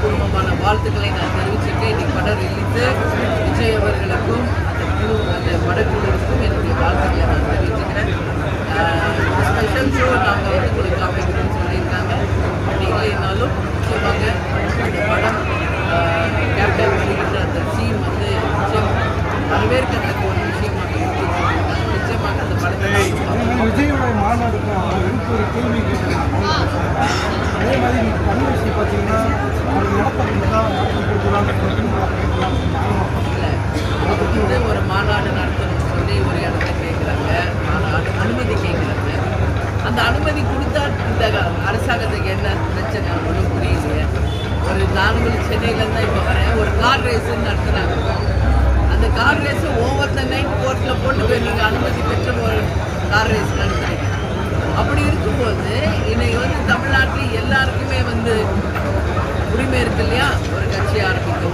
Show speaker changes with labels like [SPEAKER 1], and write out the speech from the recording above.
[SPEAKER 1] உற்சாகமான வாழ்த்துக்களை நான் தெரிவிச்சிருக்கேன் இன்னைக்கு படம் ரிலீஸு விஜய் அவர்களுக்கும் அந்த குழு அந்த படக்குழுவுக்கும் என்னுடைய வாழ்த்துக்களை நான் தெரிவிச்சுக்கிறேன். ஸ்பெஷல் ஷோ நாங்கள் வந்து உங்களுக்கு அமைக்கணும்னு சொல்லியிருக்காங்க. அப்படி இல்லைனாலும் நிச்சயமாக அந்த படம் கேப்டன் வருகின்ற அந்த சீன் வந்து நிச்சயம் வரவேற்கத்தக்க ஒரு விஷயமாக இருக்குன்னு நிச்சயமாக அந்த படத்தை
[SPEAKER 2] விஜயோட மாநாடுக்கும் ஒரு கேள்வி கேட்கலாம்
[SPEAKER 1] அனுமதி கேட்குறாங்க அந்த அனுமதி கொடுத்தா இந்த அரசாங்கத்துக்கு என்ன பிரச்சனை ஒன்றும் புரியல ஒரு நார்மல் சென்னையிலேருந்து இப்போ வரேன். ஒரு கார் ரேஸுன்னு நடத்துகிறாங்க அந்த கார் ரேஸை ஓவர் த நைட் கோர்ட்டில் போட்டு போய் நீங்கள் அனுமதி பெற்ற ஒரு கார் ரேஸ் நடத்துறீங்க. அப்படி இருக்கும்போது இன்னைக்கு வந்து தமிழ்நாட்டில் எல்லாருக்குமே வந்து உரிமை இருக்கு இல்லையா? ஒரு கட்சி ஆரம்பிக்க